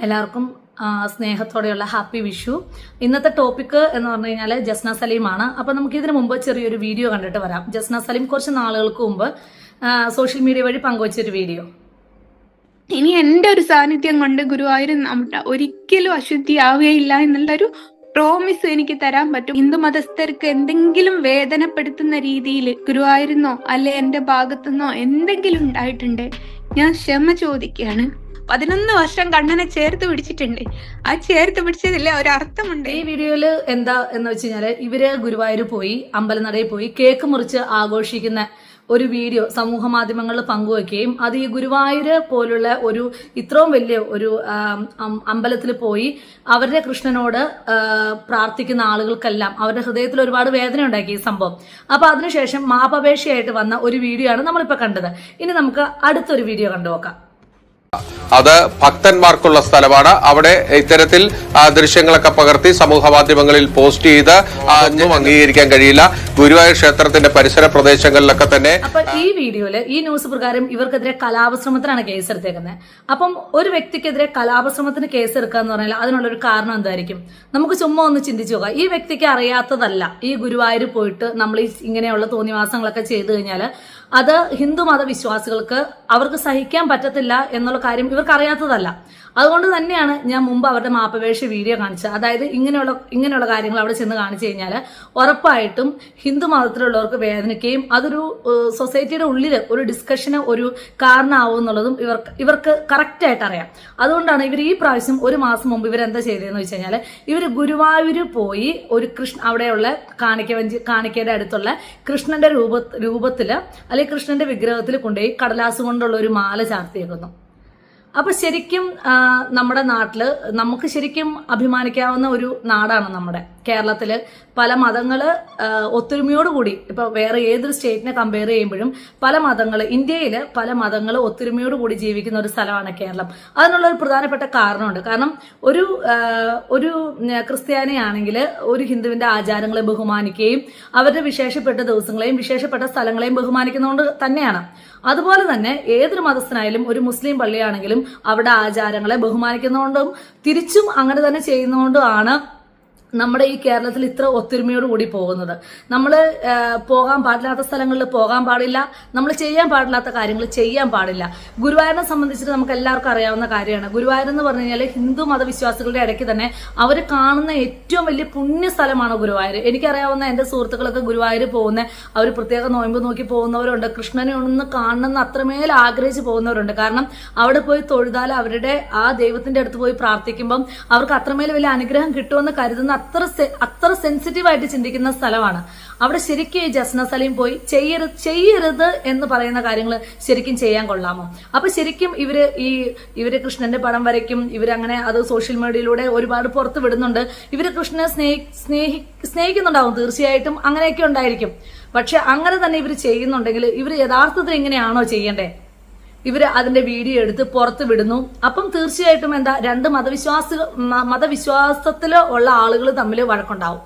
എല്ലാവർക്കും സ്നേഹത്തോടെയുള്ള ഹാപ്പി വിഷു. ഇന്നത്തെ ടോപ്പിക്ക് എന്ന് പറഞ്ഞു കഴിഞ്ഞാൽ ജസ്ന സലീമാണ്. അപ്പൊ നമുക്ക് ഇതിനു മുമ്പ് ചെറിയൊരു വീഡിയോ കണ്ടിട്ട് വരാം. ജസ്ന സലീം കുറച്ച് നാളുകൾക്ക് മുമ്പ് സോഷ്യൽ മീഡിയ വഴി പങ്കുവച്ചൊരു വീഡിയോ. ഇനി എന്റെ ഒരു സാന്നിധ്യം കൊണ്ട് ഗുരുവായൂർ നമ്മുടെ ഒരിക്കലും അശുദ്ധിയാവുകയില്ല എന്നുള്ളൊരു പ്രോമിസ് എനിക്ക് തരാൻ പറ്റും. ഹിന്ദു മതസ്ഥർക്ക് എന്തെങ്കിലും വേദനപ്പെടുത്തുന്ന രീതിയിൽ ഗുരുവായൂരുന്നോ അല്ലെ എന്റെ ഭാഗത്തുനിന്നോ എന്തെങ്കിലും ഉണ്ടായിട്ടുണ്ട് ഞാൻ ക്ഷമ ചോദിക്കുകയാണ്. പതിനൊന്ന് വർഷം കണ്ണനെ ചേർത്ത് പിടിച്ചിട്ടുണ്ട്. ആ ചേർത്ത് പിടിച്ചതില്ല ഒരർത്ഥമുണ്ട്. ഈ വീഡിയോയിൽ എന്താ എന്ന് വെച്ച് കഴിഞ്ഞാൽ ഇവർ ഗുരുവായൂർ പോയി അമ്പലനടയിൽ പോയി കേക്ക് മുറിച്ച് ആഘോഷിക്കുന്ന ഒരു വീഡിയോ സമൂഹ മാധ്യമങ്ങളിൽ പങ്കുവെക്കുകയും അത് ഈ ഗുരുവായൂര് പോലുള്ള ഒരു ഇത്രയും വലിയ ഒരു അമ്പലത്തിൽ പോയി അവരുടെ കൃഷ്ണനോട് പ്രാർത്ഥിക്കുന്ന ആളുകൾക്കെല്ലാം അവരുടെ ഹൃദയത്തിൽ ഒരുപാട് വേദന ഉണ്ടാക്കി ഈ സംഭവം. അപ്പൊ അതിനുശേഷം മാപപേക്ഷയായിട്ട് വന്ന ഒരു വീഡിയോ ആണ് നമ്മളിപ്പോ കണ്ടത്. ഇനി നമുക്ക് അടുത്തൊരു വീഡിയോ കണ്ടു നോക്കാം അത് ഭക്തന്മാർക്കുള്ള സ്ഥലമാണ്. അവിടെ ഇത്തരത്തിൽ ദൃശ്യങ്ങളൊക്കെ പകർത്തി സമൂഹ മാധ്യമങ്ങളിൽ പോസ്റ്റ് ചെയ്ത് ഒന്നും അംഗീകരിക്കാൻ കഴിയില്ല. ഗുരുവായൂർ ക്ഷേത്രത്തിന്റെ പരിസര പ്രദേശങ്ങളിലൊക്കെ തന്നെ അപ്പൊ ഈ വീഡിയോയിൽ ഈ ന്യൂസ് പ്രകാരം ഇവർക്കെതിരെ കലാപശ്രമത്തിനാണ് കേസ് എടുത്തേക്കുന്നത് അപ്പം ഒരു വ്യക്തിക്കെതിരെ കലാപശ്രമത്തിന് കേസ് എടുക്കുക എന്ന് പറഞ്ഞാൽ അതിനുള്ള ഒരു കാരണം എന്തായിരിക്കും? നമുക്ക് ചുമ്മാ ഒന്ന് ചിന്തിച്ചു നോക്കാം. ഈ വ്യക്തിക്ക് അറിയാത്തതല്ല ഈ ഗുരുവായൂർ പോയിട്ട് നമ്മൾ ഈ ഇങ്ങനെയുള്ള തോന്നിവാസങ്ങളൊക്കെ ചെയ്തു കഴിഞ്ഞാൽ അത് ഹിന്ദു മത വിശ്വാസികൾക്ക് അവർക്ക് സഹിക്കാൻ പറ്റത്തില്ല എന്നുള്ള കാര്യം ഇവർക്ക് അറിയാത്തതല്ല അതുകൊണ്ട് തന്നെയാണ് ഞാൻ മുമ്പ് അവരുടെ മാപ്പപേക്ഷ വീഡിയോ കാണിച്ചത്. അതായത് ഇങ്ങനെയുള്ള ഇങ്ങനെയുള്ള കാര്യങ്ങൾ അവിടെ ചെന്ന് കാണിച്ചു കഴിഞ്ഞാൽ ഉറപ്പായിട്ടും ഹിന്ദു മതത്തിലുള്ളവർക്ക് വേദനിക്കുകയും അതൊരു സൊസൈറ്റിയുടെ ഉള്ളിൽ ഒരു ഡിസ്കഷന് ഒരു കാരണമാവും എന്നുള്ളതും ഇവർക്ക് ഇവർക്ക് കറക്റ്റായിട്ട് അറിയാം. അതുകൊണ്ടാണ് ഇവർ ഈ പ്രാവശ്യം ഒരു മാസം മുമ്പ് ഇവരെന്താ ചെയ്തതെന്ന് വെച്ച് കഴിഞ്ഞാൽ ഇവർ ഗുരുവായൂർ പോയി ഒരു കൃഷ്ണ അവിടെയുള്ള കാണിക്കവഞ്ചി കാണിക്കയുടെ അടുത്തുള്ള കൃഷ്ണന്റെ രൂപ രൂപത്തിൽ അല്ലെങ്കിൽ കൃഷ്ണന്റെ വിഗ്രഹത്തിൽ കൊണ്ടുപോയി കടലാസ് കൊണ്ടുള്ള ഒരു മാല ചാർത്തിയേക്കുന്നു. അപ്പൊ ശരിക്കും നമ്മുടെ നാട്ടിൽ നമുക്ക് ശരിക്കും അഭിമാനിക്കാവുന്ന ഒരു നാടാണ് നമ്മുടെ. കേരളത്തിൽ പല മതങ്ങൾ ഒത്തൊരുമയോടുകൂടി ഇപ്പോൾ വേറെ ഏതൊരു സ്റ്റേറ്റിനെ കമ്പയർ ചെയ്യുമ്പോഴും പല മതങ്ങൾ ഇന്ത്യയിൽ പല മതങ്ങൾ ഒത്തൊരുമയോടുകൂടി ജീവിക്കുന്ന ഒരു സ്ഥലമാണ് കേരളം. അതിനുള്ള ഒരു പ്രധാനപ്പെട്ട കാരണമുണ്ട്. കാരണം ഒരു ഒരു ക്രിസ്ത്യാനിയാണെങ്കിൽ ഒരു ഹിന്ദുവിന്റെ ആചാരങ്ങളെ ബഹുമാനിക്കുകയും അവരുടെ വിശേഷപ്പെട്ട ദിവസങ്ങളെയും വിശേഷപ്പെട്ട സ്ഥലങ്ങളെയും ബഹുമാനിക്കുന്നതുകൊണ്ട് തന്നെയാണ്. അതുപോലെ തന്നെ ഏതൊരു മതസ്ഥനായാലും ഒരു മുസ്ലിം പള്ളിയാണെങ്കിലും അവിടെ ആചാരങ്ങളെ ബഹുമാനിക്കുന്നതുകൊണ്ടും തിരിച്ചും അങ്ങനെ തന്നെ ചെയ്യുന്നതുകൊണ്ടുമാണ് നമ്മുടെ ഈ കേരളത്തിൽ ഇത്ര ഒത്തൊരുമയോട് കൂടി പോകുന്നത്. നമ്മൾ പോകാൻ പാടില്ലാത്ത സ്ഥലങ്ങളിൽ പോകാൻ പാടില്ല. നമ്മൾ ചെയ്യാൻ പാടില്ലാത്ത കാര്യങ്ങൾ ചെയ്യാൻ പാടില്ല. ഗുരുവായൂരിനെ സംബന്ധിച്ചിട്ട് നമുക്ക് എല്ലാവർക്കും അറിയാവുന്ന കാര്യമാണ്. ഗുരുവായൂർ എന്ന് പറഞ്ഞു കഴിഞ്ഞാൽ ഹിന്ദു മതവിശ്വാസികളുടെ ഇടയ്ക്ക് തന്നെ അവർ കാണുന്ന ഏറ്റവും വലിയ പുണ്യ സ്ഥലമാണ് ഗുരുവായൂർ എനിക്കറിയാവുന്ന എന്റെ സുഹൃത്തുക്കളൊക്കെ ഗുരുവായൂർ പോകുന്ന അവർ പ്രത്യേക നോയമ്പ് നോക്കി പോകുന്നവരുണ്ട്. കൃഷ്ണനെ ഒന്ന് കാണണമെന്ന് അത്രമേൽ ആഗ്രഹിച്ച് പോകുന്നവരുണ്ട്. കാരണം അവിടെ പോയി തൊഴുതാൽ അവരുടെ ആ ദൈവത്തിന്റെ അടുത്ത് പോയി പ്രാർത്ഥിക്കുമ്പം അവർക്ക് അത്രമേൽ വലിയ അനുഗ്രഹം കിട്ടുമെന്ന് കരുതുന്ന അത്ര അത്ര സെൻസിറ്റീവ് ആയിട്ട് ചിന്തിക്കുന്ന സ്ഥലമാണ്. അവിടെ ശരിക്കും ഈ ജസ്ന സലീം പോയി ചെയ്യരുത് ചെയ്യരുത് എന്ന് പറയുന്ന കാര്യങ്ങൾ ശരിക്കും ചെയ്യാൻ കൊള്ളാമോ? അപ്പൊ ശരിക്കും ഇവർ ഈ ഇവർ കൃഷ്ണന്റെ പടം വരയ്ക്കും ഇവരങ്ങനെ അത് സോഷ്യൽ മീഡിയയിലൂടെ ഒരുപാട് പുറത്ത് വിടുന്നുണ്ട്. ഇവർ കൃഷ്ണനെ സ്നേഹി സ്നേഹി സ്നേഹിക്കുന്നുണ്ടാവും തീർച്ചയായിട്ടും അങ്ങനെയൊക്കെ ഉണ്ടായിരിക്കും. പക്ഷെ അങ്ങനെ തന്നെ ഇവർ ചെയ്യുന്നുണ്ടെങ്കിൽ ഇവർ യഥാർത്ഥത്തിൽ എങ്ങനെയാണോ ചെയ്യേണ്ടേ? ഇവർ അതിന്റെ വീഡിയോ എടുത്ത് പുറത്ത് വിടുന്നു. അപ്പം തീർച്ചയായിട്ടും എന്താ രണ്ട് മതവിശ്വാസ മ- മതവിശ്വാസത്തിൽ ഉള്ള ആളുകൾ തമ്മിൽ വഴക്കുണ്ടാവും.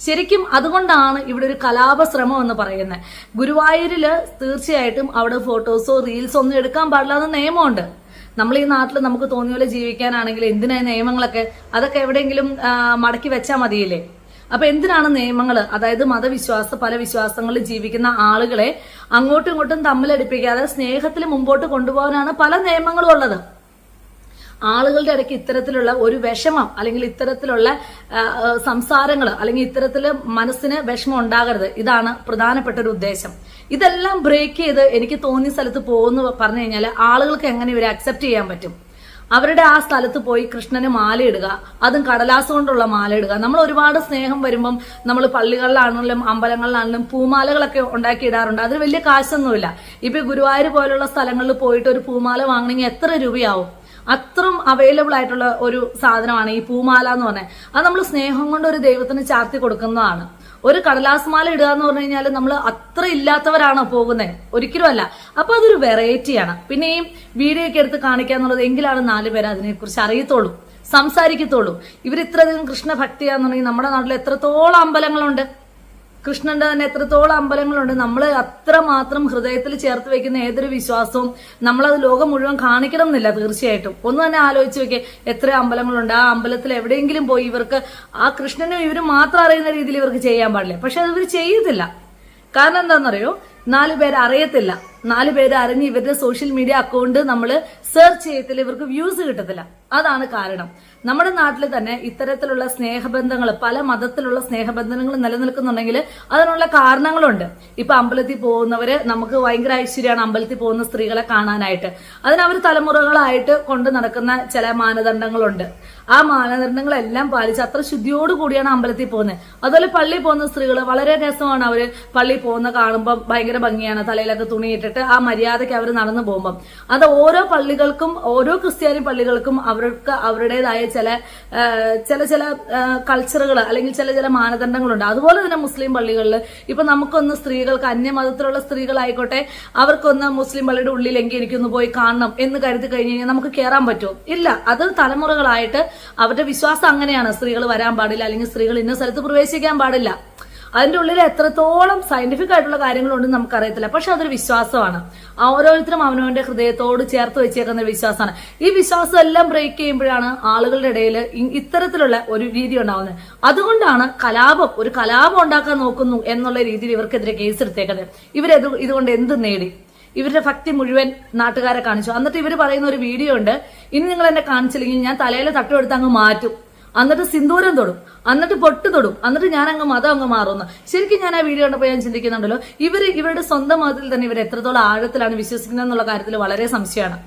ശരിക്കും അതുകൊണ്ടാണ് ഇവിടെ ഒരു കലാപശ്രമം എന്ന് പറയുന്നത് ഗുരുവായൂരിൽ തീർച്ചയായിട്ടും അവിടെ ഫോട്ടോസോ റീൽസോ ഒന്നും എടുക്കാൻ പാടില്ലാത്ത നിയമമുണ്ട്. നമ്മൾ ഈ നാട്ടിൽ നമുക്ക് തോന്നിയ പോലെ ജീവിക്കാനാണെങ്കിൽ എന്തിനാ നിയമങ്ങളൊക്കെ? അതൊക്കെ എവിടെയെങ്കിലും മടക്കി വെച്ചാൽ മതിയില്ലേ? അപ്പൊ എന്തിനാണ് നിയമങ്ങൾ അതായത് മതവിശ്വാസ പല വിശ്വാസങ്ങളിൽ ജീവിക്കുന്ന ആളുകളെ അങ്ങോട്ടും ഇങ്ങോട്ടും തമ്മിലടിപ്പിക്കാതെ സ്നേഹത്തിൽ മുമ്പോട്ട് കൊണ്ടുപോകാനാണ് പല നിയമങ്ങളും ഉള്ളത്. ആളുകളുടെ ഇടയ്ക്ക് ഇത്തരത്തിലുള്ള ഒരു വിഷമം അല്ലെങ്കിൽ ഇത്തരത്തിലുള്ള സംസാരങ്ങൾ അല്ലെങ്കിൽ ഇത്തരത്തിൽ മനസ്സിന് വിഷമം ഉണ്ടാകരുത്. ഇതാണ് പ്രധാനപ്പെട്ട ഒരു ഉദ്ദേശം. ഇതെല്ലാം ബ്രേക്ക് ചെയ്ത് എനിക്ക് തോന്നിയ സ്ഥലത്ത് പോകുന്നു പറഞ്ഞു കഴിഞ്ഞാൽ ആളുകൾക്ക് എങ്ങനെ ഇവരെ അക്സെപ്റ്റ് ചെയ്യാൻ പറ്റും? അവരുടെ ആ സ്ഥലത്ത് പോയി കൃഷ്ണന് മാലയിടുക അതും കടലാസ് കൊണ്ടുള്ള മാല ഇടുക. നമ്മൾ ഒരുപാട് സ്നേഹം വരുമ്പം നമ്മൾ പള്ളികളിലാണെങ്കിലും അമ്പലങ്ങളിലാണെങ്കിലും പൂമാലകളൊക്കെ ഉണ്ടാക്കി ഇടാറുണ്ട്. അതിന് വലിയ കാശൊന്നുമില്ല. ഇപ്പൊ ഗുരുവായൂർ പോലുള്ള സ്ഥലങ്ങളിൽ പോയിട്ട് ഒരു പൂമാല വാങ്ങണമെങ്കിൽ എത്ര രൂപയാവും? അത്രയും അവൈലബിൾ ആയിട്ടുള്ള ഒരു സാധനമാണ് ഈ പൂമാല എന്ന് പറഞ്ഞാൽ. അത് നമ്മൾ സ്നേഹം കൊണ്ട് ഒരു ദൈവത്തിന് ചാർത്തി കൊടുക്കുന്നതാണ്. ഒരു കടലാസ് മാല ഇടുക എന്ന് പറഞ്ഞു കഴിഞ്ഞാൽ നമ്മൾ അത്ര ഇല്ലാത്തവരാണോ പോകുന്നത് ഒരിക്കലും അല്ല അപ്പൊ അതൊരു വെറൈറ്റിയാണ്. പിന്നെ വീഡിയോ ഒക്കെ എടുത്ത് കാണിക്കുക എന്നുള്ളത് എങ്കിലാണ് നാല് പേര് അതിനെക്കുറിച്ച് അറിയത്തുള്ളൂ സംസാരിക്കത്തുള്ളൂ. ഇവർ ഇത്രയധികം കൃഷ്ണഭക്തിയാന്നുണ്ടെങ്കിൽ നമ്മുടെ നാട്ടിൽ എത്രത്തോളം അമ്പലങ്ങളുണ്ട്? കൃഷ്ണന്റെ തന്നെ എത്രത്തോളം അമ്പലങ്ങളുണ്ട്. നമ്മൾ അത്ര മാത്രം ഹൃദയത്തിൽ ചേർത്ത് വെക്കുന്ന ഏതൊരു വിശ്വാസവും നമ്മളത് ലോകം മുഴുവൻ കാണിക്കണം എന്നില്ല തീർച്ചയായിട്ടും. ഒന്ന് തന്നെ ആലോചിച്ച് വെക്കേ എത്ര അമ്പലങ്ങളുണ്ട്. ആ അമ്പലത്തിൽ എവിടെയെങ്കിലും പോയി ഇവർക്ക് ആ കൃഷ്ണനെ ഇവർ മാത്രം അറിയുന്ന രീതിയിൽ ഇവർക്ക് ചെയ്യാൻ പാടില്ല. പക്ഷെ അത് ഇവർ ചെയ്യത്തില്ല. കാരണം എന്താണെന്നറിയോ? നാല് പേര് അറിയത്തില്ല. നാല് പേര് അറിഞ്ഞ് ഇവരുടെ സോഷ്യൽ മീഡിയ അക്കൗണ്ട് നമ്മൾ സെർച്ച് ചെയ്യത്തില്ല. ഇവർക്ക് വ്യൂസ് കിട്ടത്തില്ല. അതാണ് കാരണം. നമ്മുടെ നാട്ടിൽ തന്നെ ഇത്തരത്തിലുള്ള സ്നേഹബന്ധങ്ങൾ പല മതത്തിലുള്ള സ്നേഹബന്ധങ്ങൾ നിലനിൽക്കുന്നുണ്ടെങ്കിൽ അതിനുള്ള കാരണങ്ങളുണ്ട്. ഇപ്പൊ അമ്പലത്തിൽ പോകുന്നവര് നമുക്ക് ഭയങ്കര ഐശ്വര്യമാണ് അമ്പലത്തിൽ പോകുന്ന സ്ത്രീകളെ കാണാനായിട്ട്. അതിനവർ തലമുറകളായിട്ട് കൊണ്ട് നടക്കുന്ന ചില മാനദണ്ഡങ്ങളുണ്ട്. ആ മാനദണ്ഡങ്ങളെല്ലാം പാലിച്ച് അത്ര ശുദ്ധിയോട് കൂടിയാണ് അമ്പലത്തിൽ പോകുന്നത്. അതുപോലെ പള്ളിയിൽ പോകുന്ന സ്ത്രീകൾ വളരെ രസമാണ് അവർ പള്ളിയിൽ പോകുന്ന കാണുമ്പോൾ ഭയങ്കര ഭംഗിയാണ്. തലയിലൊക്കെ തുണിയിട്ടിട്ട് ആ മര്യാദയ്ക്ക് അവർ നടന്നു പോകുമ്പോൾ അത് ഓരോ പള്ളികൾക്കും ഓരോ ക്രിസ്ത്യാനി പള്ളികൾക്കും അവർക്ക് അവരുടേതായ ചില ചില ചില കൾച്ചറുകൾ അല്ലെങ്കിൽ ചില ചില മാനദണ്ഡങ്ങളുണ്ട്. അതുപോലെ തന്നെ മുസ്ലിം പള്ളികളിൽ ഇപ്പൊ നമുക്കൊന്ന് സ്ത്രീകൾക്ക് അന്യമതത്തിലുള്ള സ്ത്രീകളായിക്കോട്ടെ അവർക്കൊന്ന് മുസ്ലിം പള്ളിയുടെ ഉള്ളിലെങ്കിൽ എനിക്കൊന്ന് പോയി കാണണം എന്ന് കരുതി കഴിഞ്ഞ് കഴിഞ്ഞാൽ നമുക്ക് കയറാൻ പറ്റുമോ ഇല്ല അത് തലമുറകളായിട്ട് അവരുടെ വിശ്വാസം അങ്ങനെയാണ്. സ്ത്രീകൾ വരാൻ പാടില്ല അല്ലെങ്കിൽ സ്ത്രീകൾ ഇന്ന സ്ഥലത്ത് പ്രവേശിക്കാൻ പാടില്ല. അതിന്റെ ഉള്ളിൽ എത്രത്തോളം സയന്റിഫിക് ആയിട്ടുള്ള കാര്യങ്ങളുണ്ടെന്ന് നമുക്കറിയത്തില്ല. പക്ഷെ അതൊരു വിശ്വാസമാണ്. ഓരോരുത്തരും അവനവന്റെ ഹൃദയത്തോട് ചേർത്ത് വെച്ചേക്കുന്ന വിശ്വാസമാണ്. ഈ വിശ്വാസം എല്ലാം ബ്രേക്ക് ചെയ്യുമ്പോഴാണ് ആളുകളുടെ ഇടയിൽ ഇത്തരത്തിലുള്ള ഒരു രീതി ഉണ്ടാവുന്നത്. അതുകൊണ്ടാണ് കലാപം ഒരു കലാപം ഉണ്ടാക്കാൻ നോക്കുന്നു എന്നുള്ള രീതിയിൽ ഇവർക്കെതിരെ കേസ് എടുത്തേക്കുന്നത്. ഇവരത് ഇതുകൊണ്ട് എന്ത് നേടി? ഇവരുടെ ഭക്തി മുഴുവൻ നാട്ടുകാരെ കാണിച്ചു. എന്നിട്ട് ഇവർ പറയുന്ന ഒരു വീഡിയോ ഉണ്ട്. ഇനി നിങ്ങൾ എന്നെ കാണിച്ചില്ലെങ്കിൽ ഞാൻ തലയിലെ തട്ടുമെടുത്ത് അങ്ങ് മാറ്റും. എന്നിട്ട് സിന്ദൂരം തൊടും. എന്നിട്ട് പൊട്ട് തൊടും. എന്നിട്ട് ഞാൻ അങ്ങ് മതം അങ്ങ് മാറുന്നു ശരിക്കും ഞാൻ ആ വീഡിയോ കണ്ടപ്പോൾ ഞാൻ ചിന്തിക്കുന്നുണ്ടല്ലോ. ഇവർ ഇവരുടെ സ്വന്തം മതത്തിൽ തന്നെ ഇവർ എത്രത്തോളം ആഴത്തിലാണ് വിശ്വസിക്കുന്നത് എന്നുള്ള കാര്യത്തിൽ വളരെ സംശയമാണ്.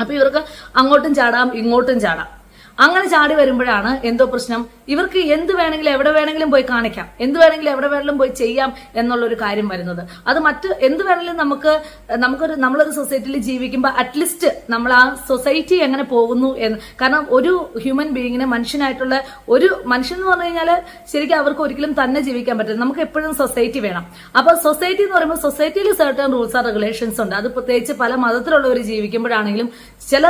അപ്പൊ ഇവർക്ക് അങ്ങോട്ടും ചാടാം ഇങ്ങോട്ടും ചാടാം. അങ്ങനെ ചാടി വരുമ്പോഴാണ് എന്തോ പ്രശ്നം? ഇവർക്ക് എന്ത് വേണമെങ്കിലും എവിടെ വേണമെങ്കിലും പോയി കാണിക്കാം. എന്ത് വേണമെങ്കിലും എവിടെ വേണമെങ്കിലും പോയി ചെയ്യാം എന്നുള്ള ഒരു കാര്യം വരുന്നത്. അത് മറ്റ് എന്ത് വേണമെങ്കിലും നമുക്ക് നമുക്കൊരു നമ്മളൊരു സൊസൈറ്റിയിൽ ജീവിക്കുമ്പോൾ അറ്റ്ലീസ്റ്റ് നമ്മൾ ആ സൊസൈറ്റി എങ്ങനെ പോകുന്നു എന്ന്. കാരണം ഒരു ഹ്യൂമൻ ബീയിങ്ങിന് മനുഷ്യനായിട്ടുള്ള ഒരു മനുഷ്യൻ എന്ന് പറഞ്ഞു കഴിഞ്ഞാൽ ശരിക്കും അവർക്ക് ഒരിക്കലും തന്നെ ജീവിക്കാൻ പറ്റില്ല. നമുക്ക് എപ്പോഴും സൊസൈറ്റി വേണം. അപ്പോൾ സൊസൈറ്റി എന്ന് പറയുമ്പോൾ സൊസൈറ്റിയിൽ സർട്ടൺ റൂൾസ് ആൻഡ് റെഗുലേഷൻസ് ഉണ്ട്. അത് പ്രത്യേകിച്ച് പല മതത്തിലുള്ളവർ ജീവിക്കുമ്പോഴാണെങ്കിലും ചില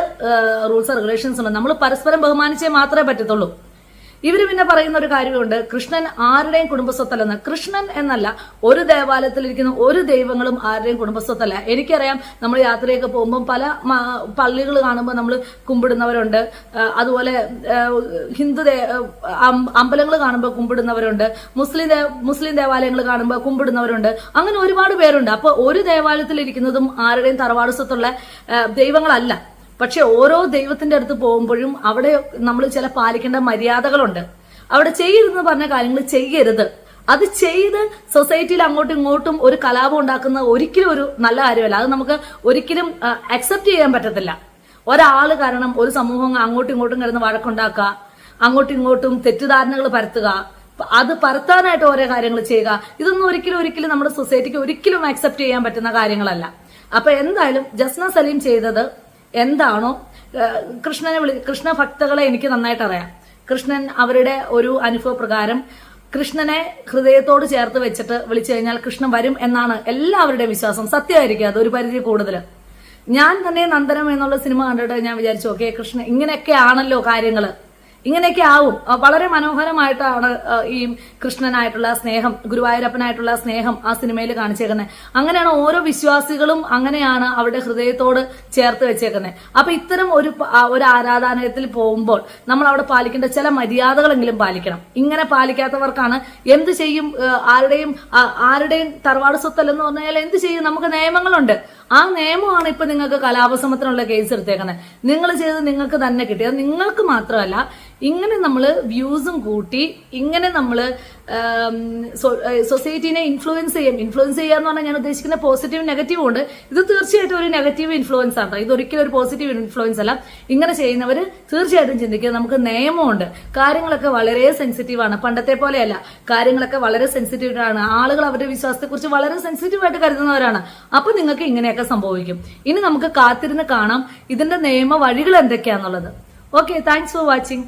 റൂൾസ് റെഗുലേഷൻസ് ഉണ്ട്. നമ്മൾ പരസ്പരം ബഹുമാനിച്ചേ മാത്രമേ പറ്റത്തുള്ളൂ. ഇവർ പിന്നെ പറയുന്ന ഒരു കാര്യമുണ്ട്. കൃഷ്ണൻ ആരുടെയും കുടുംബസ്വത്തല്ലെന്ന്. കൃഷ്ണൻ എന്നല്ല ഒരു ദേവാലയത്തിലിരിക്കുന്ന ഒരു ദൈവങ്ങളും ആരുടെയും കുടുംബസ്വത്തല്ല. എനിക്കറിയാം നമ്മൾ യാത്രയൊക്കെ പോകുമ്പോൾ പല പള്ളികൾ കാണുമ്പോൾ നമ്മൾ കുമ്പിടുന്നവരുണ്ട്. അതുപോലെ ഹിന്ദു അമ്പലങ്ങൾ കാണുമ്പോൾ കുമ്പിടുന്നവരുണ്ട്. മുസ്ലിം മുസ്ലിം ദേവാലയങ്ങൾ കാണുമ്പോൾ കുമ്പിടുന്നവരുണ്ട്. അങ്ങനെ ഒരുപാട് പേരുണ്ട്. അപ്പൊ ഒരു ദേവാലയത്തിലിരിക്കുന്നതും ആരുടെയും തറവാട് സ്വത്തുള്ള ദൈവങ്ങളല്ല. പക്ഷെ ഓരോ ദൈവത്തിന്റെ അടുത്ത് പോകുമ്പോഴും അവിടെ നമ്മൾ ചില പാലിക്കേണ്ട മര്യാദകളുണ്ട്. അവിടെ ചെയ്യരുതെന്ന് പറഞ്ഞ കാര്യങ്ങൾ ചെയ്യരുത്. അത് ചെയ്ത് സൊസൈറ്റിയിൽ അങ്ങോട്ടും ഇങ്ങോട്ടും ഒരു കലാപം ഉണ്ടാക്കുന്ന ഒരിക്കലും ഒരു നല്ല കാര്യമല്ല. അത് നമുക്ക് ഒരിക്കലും അക്സെപ്റ്റ് ചെയ്യാൻ പറ്റത്തില്ല. ഒരാൾ കാരണം ഒരു സമൂഹം അങ്ങോട്ടും ഇങ്ങോട്ടും കിടന്ന് വഴക്കുണ്ടാക്കുക അങ്ങോട്ടും ഇങ്ങോട്ടും തെറ്റിദ്ധാരണകൾ പരത്തുക അത് പരത്താനായിട്ട് ഓരോ കാര്യങ്ങൾ ചെയ്യുക ഇതൊന്നും ഒരിക്കലും ഒരിക്കലും നമ്മുടെ സൊസൈറ്റിക്ക് ഒരിക്കലും അക്സെപ്റ്റ് ചെയ്യാൻ പറ്റുന്ന കാര്യങ്ങളല്ല. അപ്പൊ എന്തായാലും ജസ്ന സലീം ചെയ്തത് എന്താണോ കൃഷ്ണനെ വിളി കൃഷ്ണ ഭക്തകളെ എനിക്ക് നന്നായിട്ട് അറിയാം. കൃഷ്ണൻ അവരുടെ ഒരു അനുഭവ പ്രകാരം കൃഷ്ണനെ ഹൃദയത്തോട് ചേർത്ത് വെച്ചിട്ട് വിളിച്ചു കഴിഞ്ഞാൽ കൃഷ്ണൻ വരും എന്നാണ് എല്ലാവരുടെയും വിശ്വാസം. സത്യമായിരിക്കും അത് ഒരു പരിധി കൂടുതൽ ഞാൻ തന്നെ നന്ദനം എന്നുള്ള സിനിമ കണ്ടിട്ട് ഞാൻ വിചാരിച്ചു ഓക്കെ കൃഷ്ണൻ ഇങ്ങനെയൊക്കെ ആണല്ലോ കാര്യങ്ങൾ. ഇങ്ങനെയൊക്കെ ആവും. വളരെ മനോഹരമായിട്ടാണ് ഈ കൃഷ്ണനായിട്ടുള്ള സ്നേഹം ഗുരുവായൂരപ്പനായിട്ടുള്ള സ്നേഹം ആ സിനിമയിൽ കാണിച്ചേക്കുന്നത് അങ്ങനെയാണ് ഓരോ വിശ്വാസികളും അങ്ങനെയാണ് അവരുടെ ഹൃദയത്തോട് ചേർത്ത് വെച്ചേക്കുന്നത് അപ്പൊ ഇത്തരം ഒരു ഒരു ആരാധനാലയത്തിൽ പോകുമ്പോൾ നമ്മൾ അവിടെ പാലിക്കേണ്ട ചില മര്യാദകളെങ്കിലും പാലിക്കണം. ഇങ്ങനെ പാലിക്കാത്തവർക്കാണ് എന്ത് ചെയ്യും ആരുടെയും ആരുടെയും തറവാട് സ്വത്തല്ലെന്ന് പറഞ്ഞാൽ എന്ത് ചെയ്യും? നമുക്ക് നിയമങ്ങളുണ്ട്. ആ നിയമമാണ് ഇപ്പൊ നിങ്ങൾക്ക് കലാപസമത്തിനുള്ള കേസ് എടുത്തേക്കുന്നത് നിങ്ങൾ ചെയ്ത് നിങ്ങൾക്ക് തന്നെ കിട്ടിയത് നിങ്ങൾക്ക് മാത്രമല്ല ഇങ്ങനെ നമ്മൾ വ്യൂസും കൂട്ടി ഇങ്ങനെ നമ്മൾ സൊസൈറ്റിനെ ഇൻഫ്ലുവൻസ് ചെയ്യാം. ഇൻഫ്ലുവൻസ് ചെയ്യുക എന്ന് പറഞ്ഞാൽ ഞാൻ ഉദ്ദേശിക്കുന്ന പോസിറ്റീവ് നെഗറ്റീവ് ഉണ്ട്. ഇത് തീർച്ചയായിട്ടും ഒരു നെഗറ്റീവ് ഇൻഫ്ലുവൻസ് ആണ് ഇത് ഒരിക്കലും ഒരു പോസിറ്റീവ് ഇൻഫ്ലുവൻസ് അല്ല. ഇങ്ങനെ ചെയ്യുന്നവർ തീർച്ചയായിട്ടും ചിന്തിക്കുക നമുക്ക് നിയമമുണ്ട്. കാര്യങ്ങളൊക്കെ വളരെ സെൻസിറ്റീവ് ആണ്. പണ്ടത്തെ പോലെയല്ല. കാര്യങ്ങളൊക്കെ വളരെ സെൻസിറ്റീവ് ആണ്. ആളുകൾ അവരുടെ വിശ്വാസത്തെക്കുറിച്ച് വളരെ സെൻസിറ്റീവ് ആയിട്ട് കരുതുന്നവരാണ്. അപ്പൊ നിങ്ങൾക്ക് ഇങ്ങനെയൊക്കെ സംഭവിക്കും. ഇനി നമുക്ക് കാത്തിരുന്ന് കാണാം ഇതിന്റെ നിയമ വഴികൾ എന്തൊക്കെയാന്നുള്ളത്. Okay thanks for watching